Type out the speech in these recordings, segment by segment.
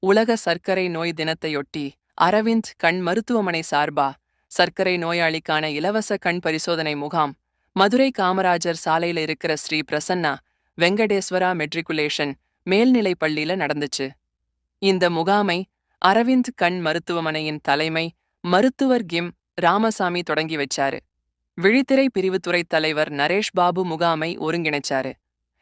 உலக சர்க்கரை நோய் தினத்தையொட்டி அரவிந்த் கண் மருத்துவமனை சார்பா? சர்க்கரை நோயாளிக்கான இலவச கண் பரிசோதனை முகாம். மதுரை காமராஜர் சாலையில இருக்கிற ஸ்ரீ பிரசன்னா வெங்கடேஸ்வரா மெட்ரிகுலேஷன் மேல்நிலை பள்ளியில நடந்துச்சு. இந்த முகாமை அரவிந்த் கண் மருத்துவமனையின் தலைமை மருத்துவர் கிம் ராமசாமி தொடங்கி வச்சாரு. விழித்திரை பிரிவுத்துறை தலைவர் நரேஷ் பாபு முகாமை ஒருங்கிணைச்சாரு.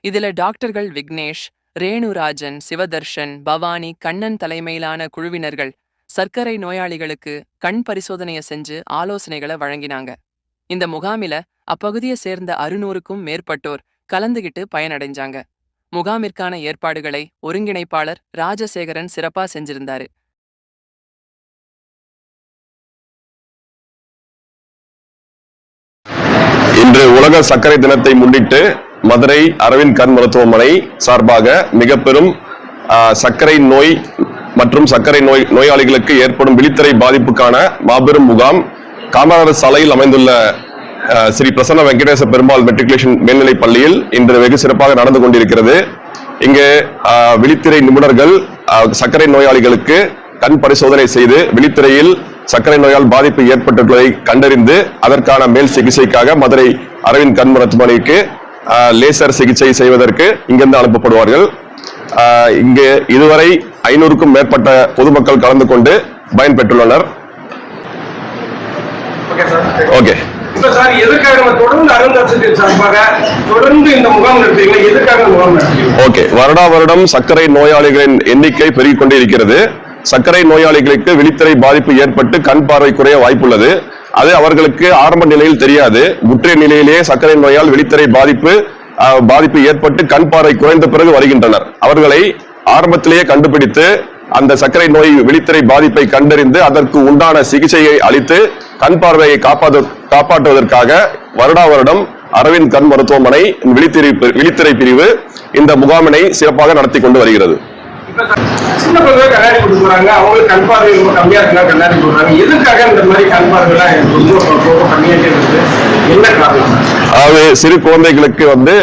இதுல டாக்டர்கள் விக்னேஷ் ரேணுராஜன் சிவதர்ஷன் பவானி கண்ணன் தலைமையிலான குழுவினர்கள் சர்க்கரை நோயாளிகளுக்கு கண் பரிசோதனையை செஞ்சு ஆலோசனைகளை வழங்கினாங்க. இந்த முகாமில அப்பகுதியை சேர்ந்த அறுநூறுக்கும் மேற்பட்டோர் கலந்துகிட்டு பயனடைஞ்சாங்க. முகாமிற்கான ஏற்பாடுகளை ஒருங்கிணைப்பாளர் ராஜசேகரன் சிறப்பா செஞ்சிருந்தாரு. இன்று உலக சர்க்கரை தினத்தை முன்னிட்டு மதுரை அரவிந்த் கண் மருத்துவமனை சார்பாக மிக பெரும் சர்க்கரை நோய் மற்றும் சர்க்கரை நோய் நோயாளிகளுக்கு ஏற்படும் விழித்திரை பாதிப்புக்கான மாபெரும் முகாம் காமராஜர் சாலையில் அமைந்துள்ள ஸ்ரீ பிரசன்ன வெங்கடேச பெருமாள் மெட்ரிகுலேஷன் மேல்நிலைப் பள்ளியில் இன்று வெகு சிறப்பாக நடந்து கொண்டிருக்கிறது. இங்கு விழித்திரை நிபுணர்கள் சர்க்கரை நோயாளிகளுக்கு கண் பரிசோதனை செய்து விழித்திரையில் சர்க்கரை நோயால் பாதிப்பு ஏற்பட்டுள்ளதை கண்டறிந்து அதற்கான மேல் சிகிச்சைக்காக மதுரை அரவிந்த் கண் மருத்துவமனைக்கு லேசர் சிகிச்சை செய்வதற்கு இங்கிருந்து அனுப்பப்படுவார்கள். இங்கு இதுவரை ஐநூறுக்கும் மேற்பட்ட பொதுமக்கள் கலந்து கொண்டு பயன்பெற்றுள்ளனர். ஓகே சார் ஓகே இப்ப சார் எதுக்காக நம்ம தொடர்ந்து அருங்காட்சியகத்தின் சார்பாக தொடர்ந்து இந்த முகாம் நடத்துறீங்க? எதுக்காக முகாம் நடத்துறீங்க? ஓகே வருடா வருடம் சர்க்கரை நோயாளிகளின் எண்ணிக்கை பெருகிக் கொண்டே இருக்கிறது. சர்க்கரை நோயாளிகளுக்கு விழித்திரை பாதிப்பு ஏற்பட்டு கண் பார்வை குறைய வாய்ப்புள்ளது. அது அவர்களுக்கு ஆரம்ப நிலையில் தெரியாது. முற்றிய நிலையிலேயே சர்க்கரை நோயால் வெளித்தரை பாதிப்பு பாதிப்பு ஏற்பட்டு கண் பார்வை குறைந்த பிறகு வருகின்றனர். அவர்களை ஆரம்பத்திலேயே கண்டுபிடித்து அந்த சர்க்கரை நோய் விழித்திரை பாதிப்பை கண்டறிந்து அதற்கு உண்டான சிகிச்சையை அளித்து கண் பார்வையை காப்பாற்று காப்பாற்றுவதற்காக வருடா வருடம் அரவிந்த் கண் மருத்துவமனை விழித்திரை விழித்திரை பிரிவு இந்த முகாமினை சிறப்பாக நடத்தி கொண்டு வருகிறது. சின்ன பிள்ளைங்க கண்ணாடி போட்டு போறாங்க. அவங்களுக்கு கண் பார்வை ரொம்ப கம்மியா இருக்கா கண்ணாடி போடுறாங்க. எதுக்காக இந்த மாதிரி கண் பார்வைலாம் எனக்கு ரொம்ப ரொம்ப கம்மியாட்டே இருக்குது என்ன காரணம்? அதாவது சிறு குழந்தைகளுக்கு வந்து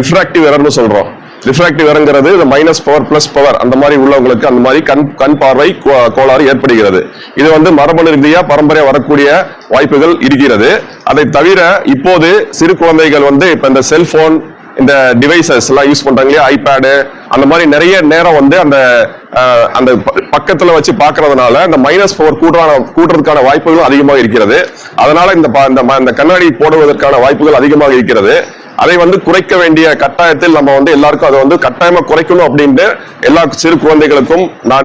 ரிஃப்ராக்டிவ் எரர்னு சொல்றோம். ரிஃப்ராக்டிவ் எரங்கிறது இந்த மைனஸ் பவர் பிளஸ் பவர் அந்த மாதிரி உள்ளவங்களுக்கு அந்த மாதிரி கண் கண் பார்வை கோளாறு ஏற்படுகிறது. இது வந்து மரபணு ரீதியா பரம்பரையா வரக்கூடிய வாய்ப்புகள் இருக்கிறது. அதை தவிர இப்போது சிறு குழந்தைகள் வந்து இப்ப இந்த செல்போன் இந்த டிவைசஸ் எல்லாம் யூஸ் பண்றாங்க இல்லையா? ஐபேடு அந்த மாதிரி நிறைய நேரம் வந்து அந்த அந்த பக்கத்துல வச்சு பார்க்கறதுனால இந்த மைனஸ் பவர் கூட்டுறான கூட்டுறதுக்கான வாய்ப்புகளும் அதிகமாக இருக்கிறது. அதனால இந்த ம- இந்த கண்ணாடி போடுவதற்கான வாய்ப்புகள் அதிகமாக இருக்கிறது. அதை வந்து குறைக்க வேண்டிய கட்டாயத்தில் நம்ம வந்து எல்லாருக்கும் அதை வந்து கட்டாயமா குறைக்கணும் அப்படின்ட்டு எல்லா சிறு குழந்தைகளுக்கும் நான்